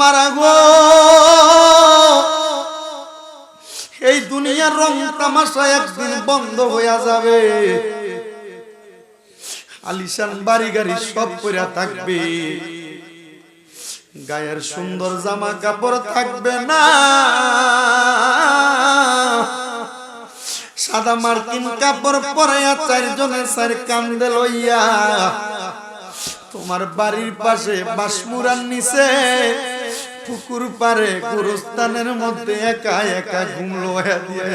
মারা গো। এই দুনিয়ার রং তামাশা একদিন বন্ধ হইয়া যাবে। আলিশান বাড়ি গাড়ি সব পইরা থাকবে। গায়ের সুন্দর জামা কাপড় থাকবে না। সাদা মার্কিন কাপড় পরাইয়া চারজনে চার কান্দে লইয়া। তোমার বাড়ির পাশে বাসমুরার নিচে পুকুর পারে, গুরুস্থানের মধ্যে একা একা ঘুম লোয়া দিয়ে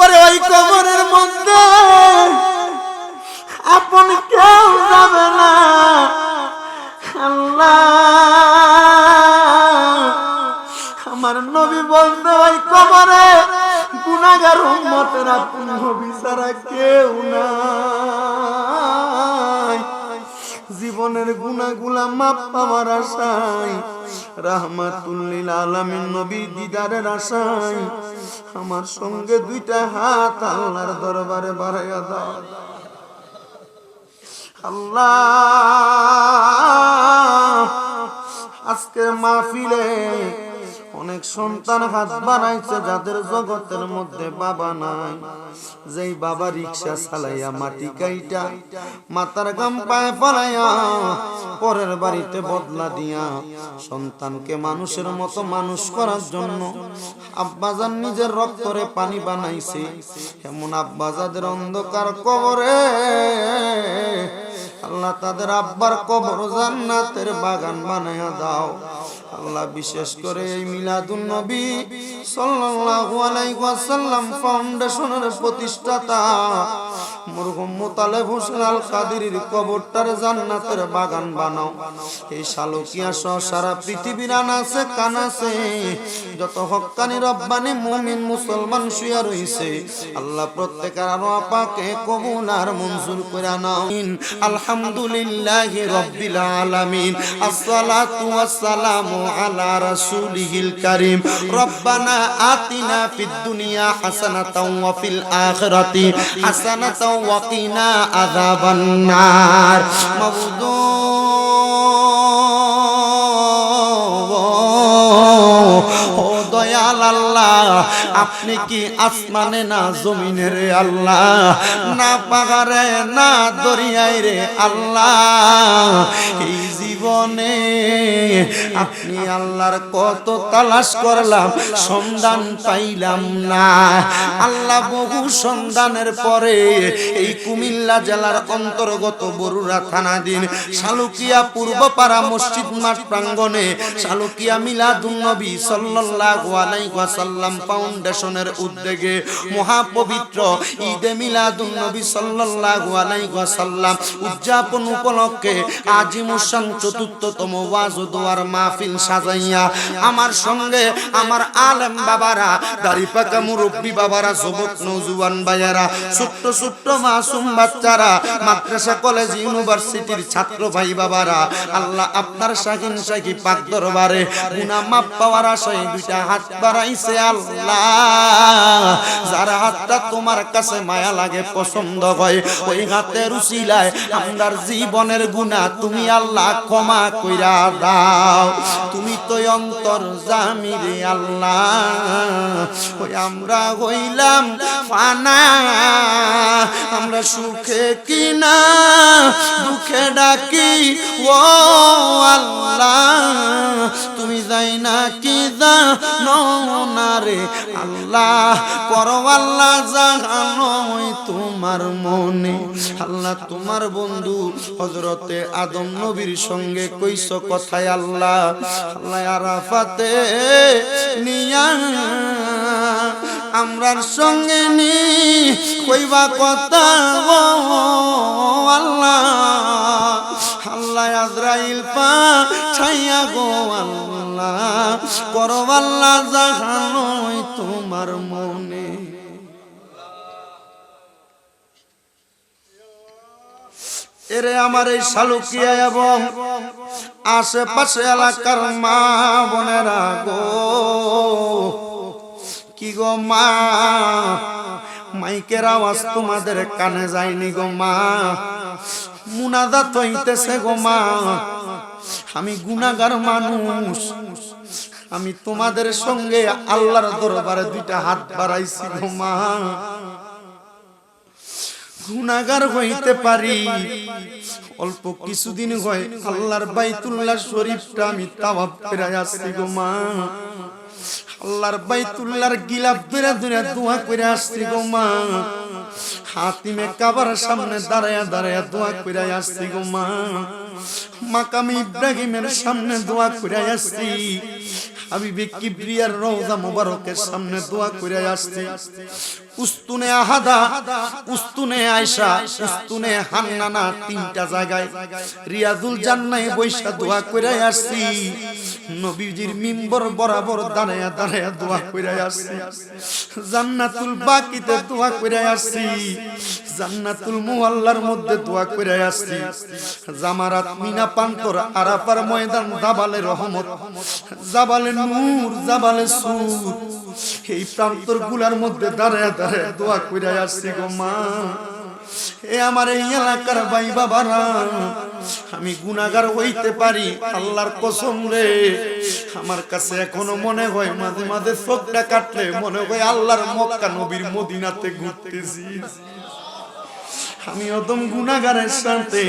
ওরে ওই কবরের মধ্যে আপন কেউ যাবে না। আমার নবী বলতে ওই কবরে গুনাগার উম্মতের আপন নবী ছাড়া কেউ নাই জীবনের গুনাগুলা মাপ পাওয়ার আশায়, রাহমাতুল্লিল আলামিন নবী দিদারের আশায়, আমার সঙ্গে দুইটা হাত আল্লাহর দরবারে বাড়াইয়া দাও। আল্লাহ আজকে মাহফিলে অনেক সন্তান হাত বানাইছে যাদের জগতের মধ্যে বাবা নাই। যেই বাবা রিক্সা চালাইয়া মাটি কাইটা, মাথার গাম পায়ে ফলাইয়া পরের বাড়িতে বদলা দিয়া সন্তানকে মানুষের মতো মানুষ করার জন্য আব্বাজান নিজের রক্তরে পানি বানাইছে। এমন আব্বাজাদের অন্ধকার কবরে আল্লাহ তাদের আব্বার কবর জান্নাতের বাগান বানায়া দাও। আল্লাহ বিশেষ করে এই মিলাদুন নবী সাল্লাল্লাহু আলাইহি ওয়াসাল্লাম ফাউন্ডেশনের প্রতিষ্ঠাতা মরহুম মুতালেব হোসেন আল কাদিরের কবরটার জান্নাতের বাগান বানাও। এই শালকিয়া সহ সারা পৃথিবীর আনাছে কানাছে যত হক্কানি রব্বানি মুমিন মুসলমান শুয়া রইছে, আল্লাহ প্রত্যেকের আরও আপাকে কবুল আর মঞ্জুর করে নাও। আলহামদুলিল্লাহি রাব্বিল আলামিন, আসসালাতু ওয়াসসালামু আলা রাসূলিহিল কারীম। রব্বানা আতিনা ফিদ দুনিয়া হাসানাতাও ওয়া ফিল আখিরাতি হাসানাতাও ওয়া কিনা আযাবান নার। আপনি কি আসমানে না জমিনে আল্লাহ? না পাহাড়ে, না দরিয়ায় রে আল্লাহ। এই জীবনে। আপনি আল্লাহর কত তালাশ করলাম, সন্ধান পাইলাম না। আল্লাহ বহু সন্ধানের পরে এই কুমিল্লা জেলার অন্তর্গত বরুড়া থানাধীন শালুকিয়া পূর্বপাড়া মসজিদ মাঠ প্রাঙ্গণে শালুকিয়া মিলাদুন্নবী সাল্লাল্লাহু আলাইহি ওয়াসাল্লাম ফাউন্ডেশনের উদ্যোগে মহাপবিত্র ঈদে মিলাদুন্নবী সাল্লাল্লাহু আলাইহি ওয়াসাল্লাম উদযাপন উপলক্ষে আজিমুসান চতুর্থতম ওয়াজ দোয়ার মাহফিল সাজাইয়া আমার সঙ্গে আমার আলেম বাবারা, দাড়ি পাকা মুরব্বী বাবারা, যুবক নৌজুয়ান ভাইয়ারা, ছোট্ট ছোট্ট মাসুম বাচ্চারা, মাদ্রাসা, কলেজ, ইউনিভার্সিটির ছাত্র ভাই বাবারা, আল্লাহ আপনার শাহিন শাহী পাক দরবারে গুনা মাপ পাওয়ার আশায় দুইটা হাত বাড়াইছে আল্লাহ। যারা হাতটা তোমার কাছে মায়া লাগে, পছন্দ হয়, ওই হাতের উসিলায় আমরার জীবনের গুণা তুমি আল্লাহ ক্ষমা কইরা দাও। তুমি তো অন্তর জামিরে আল্লাহ। ওই আমরা হইলাম ফানা। আমরা সুখে কিনা? দুঃখে ডাকি, ও আল্লাহ। যাই না কি দা না রে আল্লাহ করো আল্লাহ জানো তোমার মনে। আল্লাহ, তোমার বন্ধু হজরতে আদম নবীর সঙ্গে কইস কথায় আল্লাহ আল্লাহ আরাফাতে নিয়া আমরার সঙ্গে নি, কইবা কথা আল্লাহ। আল্লাহ আজরাইল পা ছাইয়া গো আল্লাহ। আল্লাহ জাহানোই তোমার মনে। এরে আমার এই শালুকিয়া এবং আশেপাশে এলাকার মা বোনেরা গো। কি গো মা? মাইকের আওয়াজ তোমাদের কানে যায়নি গো মা। মুনাজাত হইতেছে গো মা। আমি গুনাগার মানুষ। আমি তোমাদের সঙ্গে আল্লাহর দরবারে দুইটা হাত বাড়াইছি মা। গুনাগার হইতে পারি। অল্প কিছুদিন হয় আল্লাহর বাইতুল্লাহ শরীফটা আমি তাওয়াব ফেরাই আসছি গো মা। আল্লাহর বাইতুল্লাহর গিলাপ ধরে ধরে দোয়া করে আসছি গো মা। হাতিমে কাবার সামনে দাঁড়ায়া দাঁড়ায়া দোয়া করে আসছি গো মা। মাকাম ইব্রাহিমের সামনে দোয়া করে আসছি। হাবিবে কিবরিয়ার রওজা মোবারকের সামনে দোয়া করে আসছি। উস্তুনে আহাদা, উস্তুনে আয়সা উস্তুনে হান্নানা তিনটা জায়গায়। রিয়াজুল জান্নায় বৈশা দোয়া করে আসছি। নবীজির মিম্বর বরাবর দাঁড়ায়া দাঁড়ায়া দোয়া করে আসছি। জান্নাতুল বাকিতে দোয়া করে আসছি। জান্নাতুল মুআল্লার মধ্যে দোয়া করে আসছি। জামারাত মিনা পান্তর আরাপার ময়দান, জাবালে রহমত, জাবালে নূর, জাবালে সুর। এই প্রান্তরগুলার মধ্যে দাঁড়ায় দোয়া আসছি গো মা। এ আমার এই এলাকার ভাই বাবারা, আমি গুনাগার হইতে পারি, আল্লাহর কসম রে। আমার কাছে এখনও মনে হয় মাঝে মাঝে চোখটা কাটলে মনে হয় আল্লাহর মক্কা নবীর মদিনাতে ঘুরতেছি। আমি অদম গুনাগারের সাথে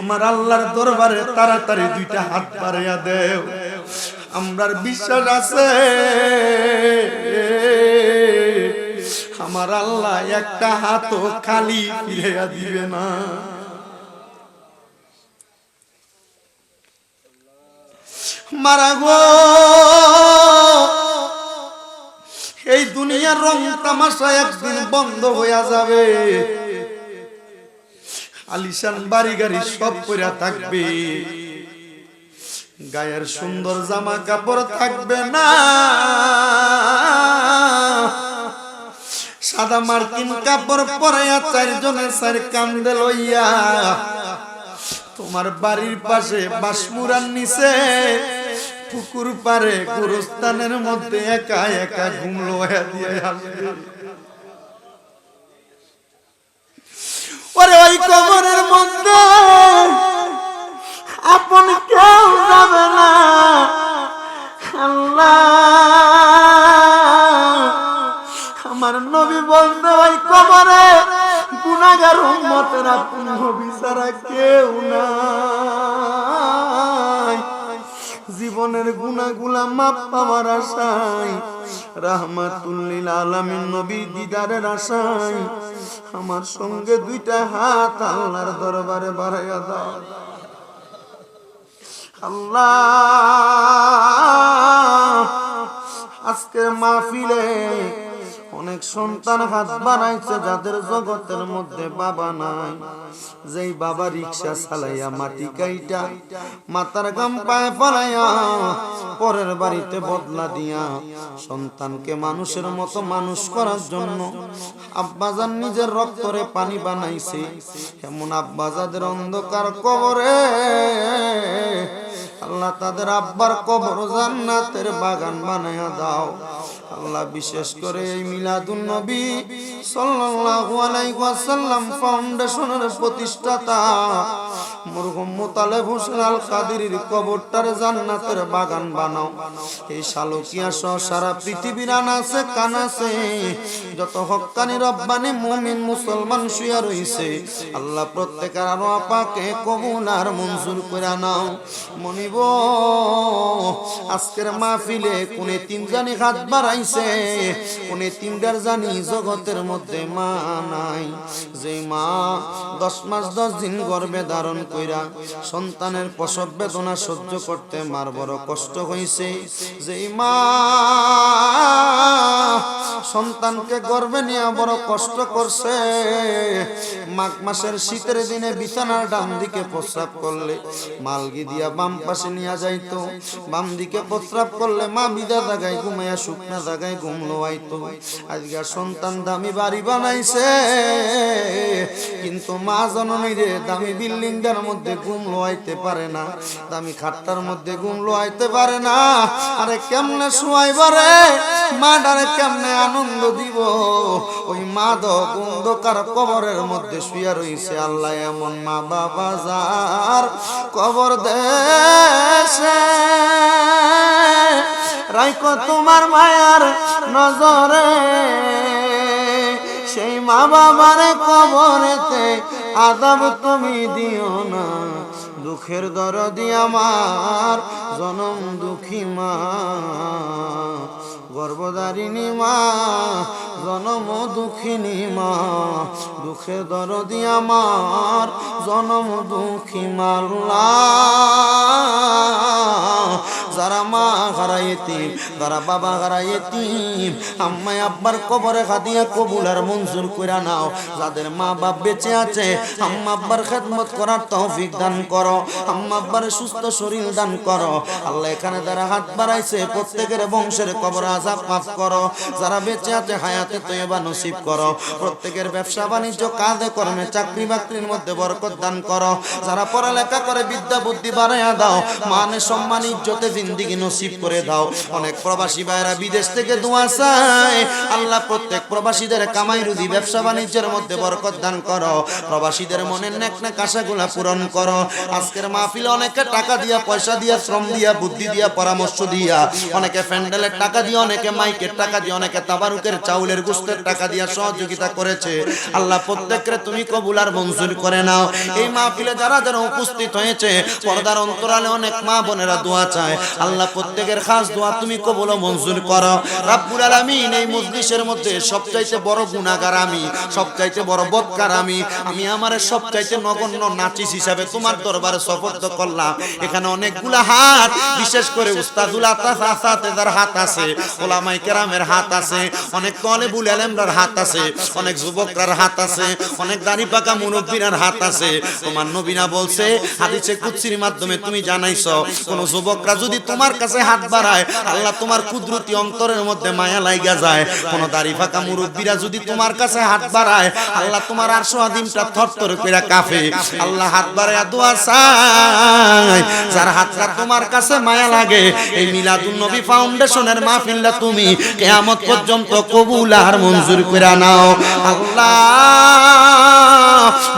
আমার আল্লাহর দরবারে তাড়াতাড়ি দুইটা হাত বাড়াইয়া দেও। আমরার বিশ্বাস আছে। আমার আল্লাহ একটা হাতও খালি ফিরাইয়া দিবে না। মারা গো, এই দুনিয়ার রং তামাশা একদিন বন্ধ হইয়া যাবে। আলিশান বাড়ি গাড়ি সব পরে থাকবে। গায়ের সুন্দর জামা কাপড় থাকবে না। সাদা মার্কিন কাপড় পরাইয়া চারজনে চার কান্দে লইয়া। তোমার বাড়ির পাশে বাসমুরার নিচে পুকুর পারে গুরুস্থানের মধ্যে একা একা ঘুম দিয়ে ওরে ওই কবরের মধ্যে আপন কেউ যাবে না। আল্লাহ। আমার নবী বলতে ওই কবরে গুনাগার উম্মতেরা পুণ্য বিচারা কেউ নাই। জীবনের গুনাগুলা মাপ পাওয়ার আশায় রাহমাতুল্লিল আলামিন নবী দিদারের আশায়, আমার সঙ্গে দুইটা হাত আল্লাহর দরবারে বাড়াইয়া দাও। আল্লাহ আজকে মাহফিলে অনেক সন্তান হাত বানাইছে যাদের জগতের মধ্যে বাবা নাই। যেই বাবা রিক্সা চালাইয়া মাটি কাইটা মাতার গাম পায়ে ফলাইয়া পরের বাড়িতে বদলা দিয়া সন্তানকে মানুষের মতো মানুষ করার জন্য আব্বাজান নিজের রক্তরে পানি বানাইছে। এমন আব্বাজাদের অন্ধকার কবরে আল্লাহ তাদের আব্বার কবর জান্নাতের বাগান বানায়া দাও। আল্লাহ বিশেষ করে এই মিলাদুন নবী সাল্লাল্লাহু আলাইহি ওয়াসাল্লাম ফাউন্ডেশনের প্রতিষ্ঠাতা মরহুম মুতালেব হোসেন আল কাদিরের কবরটার জান্নাতের বাগান বানাও। এই শালকিয়া সহ সারা পৃথিবীর আনাছে কানাছে যত হক্কানি রব্বানি মুমিন মুসলমান শুয়া রইছে, আল্লাহ প্রত্যেকের আরও আপাকে কবুল আর মঞ্জুর করে নাও। মনিব, আজকের মাহফিলে কোনে তিন জানি হাত বাড়াইছে কোনে তিনটার জানি জগতের মধ্যে মা নাই। যে মা দশ মাস দশ দিন গর্বে ধারণ কইরা সন্তানের প্রসব বেদনা সহ্য করতে মার বড় কষ্ট হয়েছে যে মা সন্তানকে গর্বে নিয়ে বড় কষ্ট করছে। মাঘ মাসের শীতের দিনে বিছানার ডান দিকে প্রস্রাব করলে মালগি দিয়া বাম পাশে নিয়ে যাইতো। বাম দিকে প্রস্রাব করলে মা বিদা জায়গায় ঘুমাইয়া শুকনা জায়গায় ঘুম লোয়াইতো আজকে সন্তান দামি বাড়ি বানাইছে। কিন্তু মা জননী রে দামি বিল্ডিং ডিব্বার মধ্যে ঘুম লোয়াইতে পারে না। দামি খাটটার মধ্যে ঘুম লোয়াইতে পারে না। আরে কেমনে শুয়াইব রে? মা ডারে কেমনে আনন্দ দিব? ওই মা দ অন্ধকার কবরের মধ্যে শুয়ে রইছে আল্লাহ এমন মা বাবা যার কবর দেশে। রাইকো তোমার মায়ার নজরে। সেই মা বাবার কবরেতে আদব তুমি দিও না। দুঃখের দরদি আমার জনম দুঃখী মা। গর্ভধারিণী মা, জনম দুঃখিনী মা। দুঃখে দরদি আমার জনম দুঃখী মাল্লা যারা মা যারা বাবা হারাইতিম আম্মাই আব্বার কবরে খাদিয়া কবুল আর মঞ্জুর কইরা নাও। যাদের মা বাপ বেঁচে আছে, আম্মা আব্বার খেদমত করার দান করো। আম্মা আব্বার সুস্থ শরীর দান করো। আল্লাহ এখানে যারা হাত বাড়াইছে, প্রত্যেকের বংশের কবর আজাব মাফ করো। যারা বেঁচে আছে, হায়াতে তৈবা নসিব করো। প্রত্যেকের ব্যবসা বাণিজ্য, কাজে কর্মে, চাকরি বাকরির মধ্যে বরকত দান করো। যারা পড়ালেখা করে, বিদ্যা বুদ্ধি বাড়াইয়া দাও। মানে সম্মান, ইজ্জতে জিন্দিগি নসিব করে দাও। অনেক প্রবাসী ভাইরা বিদেশ থেকে দোয়া চায়। আল্লাহ প্রত্যেক প্রবাসীদের কামাই রুজি, ব্যবসা বাণিজ্যের মধ্যে বরকত দান করো। প্রবাসীদের মনের নেক নেক আশাগুলা পূরণ করো। আজকের মাহফিলে অনেকে টাকা দিয়া, পয়সা দিয়া, শ্রম দিয়া, বুদ্ধি দিয়া, পরামর্শ দিয়া। অনেকে প্যান্ডেলের টাকা দিয়ে, অনেকে মাইকের টাকা দিয়ে, অনেকে তাবারুকের চাউলের গুস্তের টাকা দিয়া সহযোগিতা করেছে। আল্লাহ প্রত্যেককে তুমি কবুল আর মঞ্জুর করে নাও। এই মাহফিলে যারা যারা উপস্থিত হয়েছে, পর্দার অন্তরালে অনেক মা বোনেরা দোয়া চায়। আল্লাহ প্রত্যেকের খাস দোয়া তুমি কবুল মঞ্জুর করো। রাব্বুল আলামিন এই মজলিসের মধ্যে সবচাইতে বড় গুনাহগার আমি, সবচাইতে বড় বদকার আমি। আমি আমার সবচাইতে নগণ্য নাচিস হিসাবে তোমার দরবারে সফর্দ করলাম। এখানে অনেকগুলা হাত, বিশেষ করে উস্তাদুল আতাস আসাতেদার হাত আছে ওলামাই কেরামের হাত আছে, অনেক তলেবুল আলেমরার হাত আছে, অনেক যুবকরার হাত আছে, অনেক দাড়ি পাকা মুরব্বীরার হাত আছে। তোমার নবীনা বলছে, হাদিসে কুৎসির মাধ্যমে তুমি জানাইছো, কোন যুবকরা যদি তোমার কাছে হাত বাড়ায়, আল্লাহ তোমার কুদরতি অন্তরের মধ্যে মায়া লাইগা যায়। কোন দাড়ি পাকা মুরব্বীরা যদি তোমার কাছে হাত বাড়ায়, আল্লাহ তোমার আর সোয়াদিনটা থরথর কইরা কাফে আল্লাহ হাত বাড়ায় দোয়া চায়, যার হাতটা তোমার কাছে মায়া লাগে, এই মিলাদুন নবী ফাউন্ডেশনের মাহফিলটা তুমি কিয়ামত পর্যন্ত কবুল আর মঞ্জুর করে নাও। আল্লাহ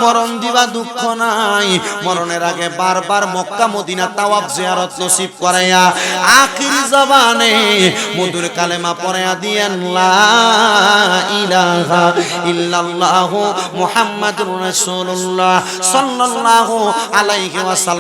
মরণ দিবা দুঃখ নাই। মরণের আগে বারবার মক্কা, মদিনা তাওয়াব জিয়ারত নসিব করাইয়া আখির জবানে মধুর কালেমা পড়াইয়া দিয়েন, লা ইলাহা ইল্লাল্লাহু মুহাম্মাদুর রাসূলুল্লাহ সাল্লাল্লাহু আলাইহি ওয়াসাল্লাম।